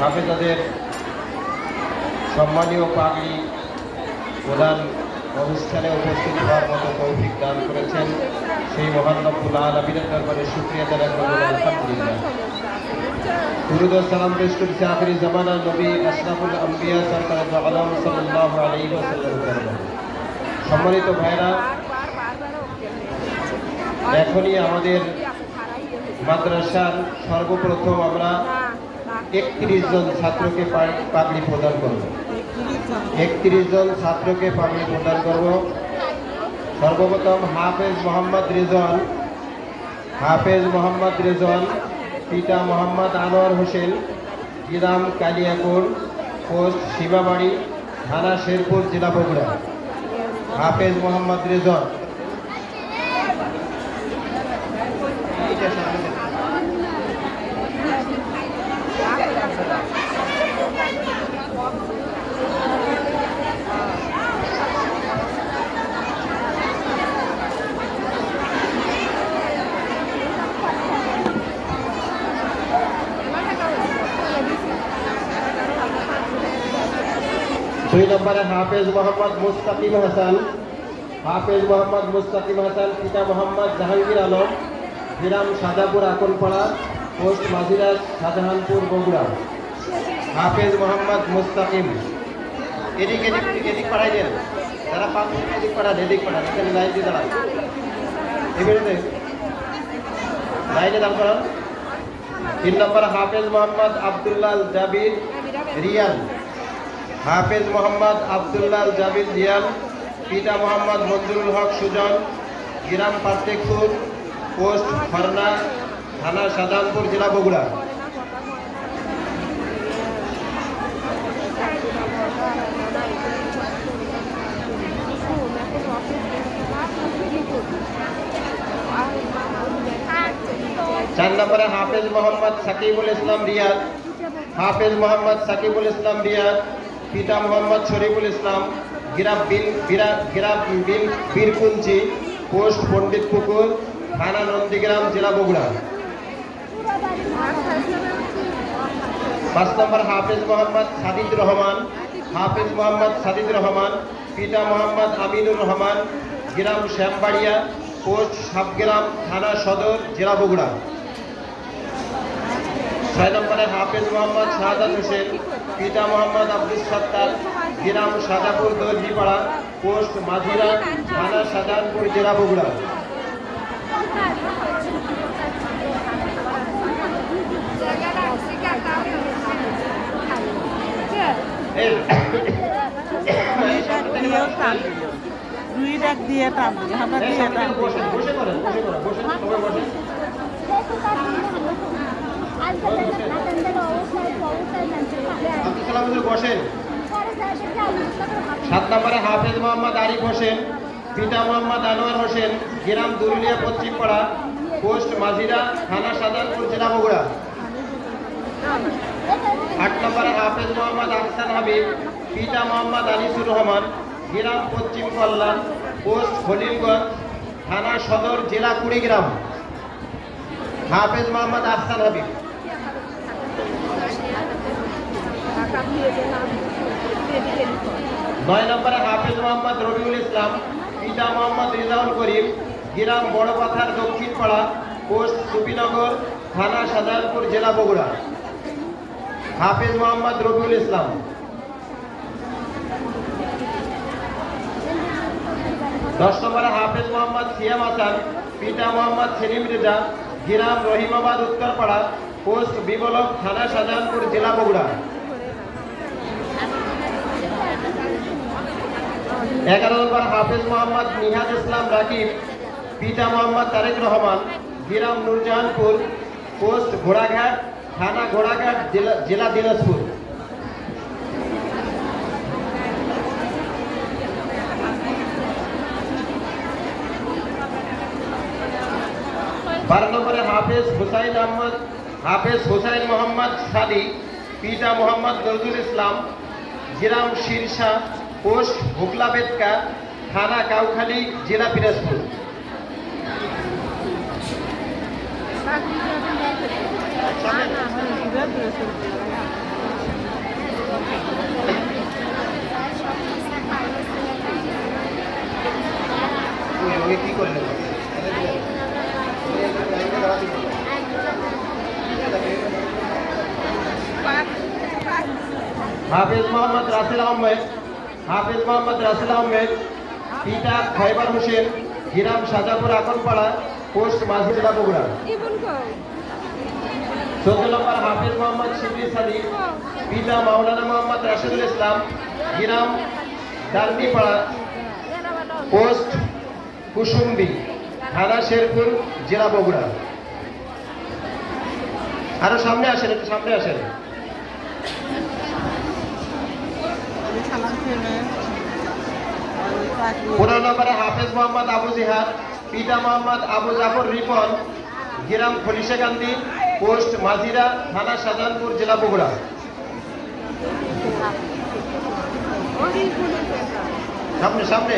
হাফেজাদের সম্মানীয় পাগড়ি প্রধান অনুষ্ঠানে উপস্থিত হওয়ার মতো তৌফিক দান করেছেন সেই মহান রব্বুল আলমিনের দরবারে শুক্রিয়া জানাই করব আলহামদুলিল্লাহ। দুরুদ সালাম পেশ করছি আখরি জামানা নবী আশরাফুল আম্বিয়া সরকার আলম আলাইহি ওয়াসাল্লাম সম্মানিত ভাইরা এখনই আমাদের মাদ্রাসার সর্বপ্রথম আমরা একত্রিশ জন ছাত্রকে পাগড়ি প্রদান করব। একত্রিশ জন ছাত্রকে পাগড়ি প্রদান করব। সর্বপ্রথম হাফেজ মোহাম্মদ রিজওয়ান, হাফেজ মোহাম্মদ রিজওয়ান, পিতা মোহাম্মদ আনোয়ার হোসেন গ্রাম কালিয়াকুর পোস্ট সীমাবাড়ি, থানা শেরপুর, জেলা বগুড়া। হাফেজ মোহাম্মদ রিজওয়ান। দুই নম্বরে হাফেজ মোহাম্মদ মুস্তাকিম হাসান। হাফেজ মোহাম্মদ মুস্তাকিম হাসান, পিতা মোহাম্মদ জাহাঙ্গীর আলম গ্রাম সাজাপুর আকনপাড়া পোস্ট মাঝিরাজ শাহজাহানপুর বগুড়া। হাফেজ মোহাম্মদ মুস্তাকিম। এদিক এদিক এদিক পাঠাই দেন। যারা পাঁচ মিনিট এদিক পাঠান এদিক পাঠান এখানে লাইন দিয়ে দাঁড়ান। লাইনে দাম করান। তিন নম্বর হাফেজ মোহাম্মদ আবদুল্লাহ জাবির রিয়ান হাফেজ মোহাম্মদ আবদুল্লাহ জাবির জিয়ান পিতা মোহাম্মদ মঞ্জুরুল হক সুজন, গ্রাম পার্তেকপুর পোস্ট খরনা, থানা সাজানপুর জেলা বগুড়া। চার নম্বরে হাফেজ মোহাম্মদ সাকিবুল ইসলাম রিয়াদ। হাফেজ মোহাম্মদ সাকিবুল ইসলাম রিয়াদ। পিতা মোহাম্মদ শরীফুল ইসলাম, গিরাব বিন গিরাব বিন বীরকুঞ্চি পোস্ট পণ্ডিত পুকুর, থানা নন্দীগ্রাম, জেলা বগুড়া। পাঁচ নম্বর হাফেজ মোহাম্মদ সাদিদ রহমান, হাফেজ মোহাম্মদ সাদিদ রহমান, পিতা মোহাম্মদ আমিনুর রহমান, গ্রাম শ্যামবাড়িয়া, পোস্ট সাবগ্রাম থানা সদর, জেলা বগুড়া। ছয় নম্বরে হাফেজ মোহাম্মদ শাহাদাত হোসেন পিতা মোহাম্মদ আব্দুল সত্তার গ্রাম সাজাপুর দর্জিপাড়া পোস্ট মাঝিরা থানা শাহজাহানপুর জেলা বগুড়া। দুই ডাক দিয়ে আমরা বসে বসে সাত নম্বরে হাফেজ মোহাম্মদ আরিফ হোসেন, পিতা মোহাম্মদ আনোয়ার হোসেন, গ্রাম দুরুলিয়া পশ্চিমপাড়া পোস্ট মাঝিরা থানা সাজানপুর জেলা বগুড়া। আট নম্বরে হাফেজ মোহাম্মদ আহসান হাবিব, পিতা মোহাম্মদ আনিসুর রহমান, গ্রাম পশ্চিম কল্যাণ, পোস্ট খলিলগঞ্জ থানা সদর জেলা কুড়িগ্রাম। হাফেজ মোহাম্মদ আহসান হাবিব। নয় নম্বরে হাফেজ মোহাম্মদ রবিউল ইসলাম, পিতা মোহাম্মদ রিজাউল করিম, গ্রাম বড়পাথার দক্ষিণ পাড়া, পোস্ট সুপিনগর, থানা শাহজাহানপুর জেলা বগুড়া। হাফেজ মোহাম্মদ রবিউল ইসলাম। দশ নম্বরে হাফেজ মোহাম্মদ সিয়াম হাসান, পিতা মোহাম্মদ সেলিম রেজা, গ্রাম রহিমাবাদ উত্তরপাড়া পোস্ট বিবলক থানা শাহজাহানপুর জেলা বগুড়া। এগারো নম্বর হাফেজ মোহাম্মদ নিহাজ ইসলাম রাকিব, পিতা মোহাম্মদ তারেক রহমান, গ্রাম নুরজাহানপুর, পোস্ট ঘোড়াঘাট, থানা ঘোড়াঘাট, জেলা জেলা দিনাজপুর। বারো নম্বরে হাফেজ হুসাইন আহমদ, হাফেজ হুসাইন মোহাম্মদ সাদি, পিতা মোহাম্মদ নজরুল ইসলাম, গ্রাম শিরসা পোস্ট ভোকলা বেদকা থানা কাউখালী জেলা পিরাজপুর। কি হাফেজ মোহাম্মদ রাসেল আহমেদ। হাফেজ মোহাম্মদ রাসেল আহমেদ পিতা খয়বার হোসেন গ্রাম সাজাপুর আকনপাড়া পোস্ট মাঝি জেলা বগুড়া। চোদ্দ নম্বর হাফেজ মোহাম্মদ শিবলি সাদি পিতা মাওলানা মোহাম্মদ রাশেদুল ইসলাম গ্রাম ডান্ডিপাড়া পোস্ট কুসুম্বি থানা শেরপুর জেলা বগুড়া। আরও সামনে আসেন একটু সামনে আসেন সালাম ফেলে পনেরো নম্বরে হাফেজ মোহাম্মদ আবু জিহাদ, পিতা মোহাম্মদ আবু জাফর রিপন, গ্রাম ফলিশাকান্দি পোস্ট মাজিরা, থানা শাহজাহানপুর, জেলা বগুড়া। সামনে সামনে।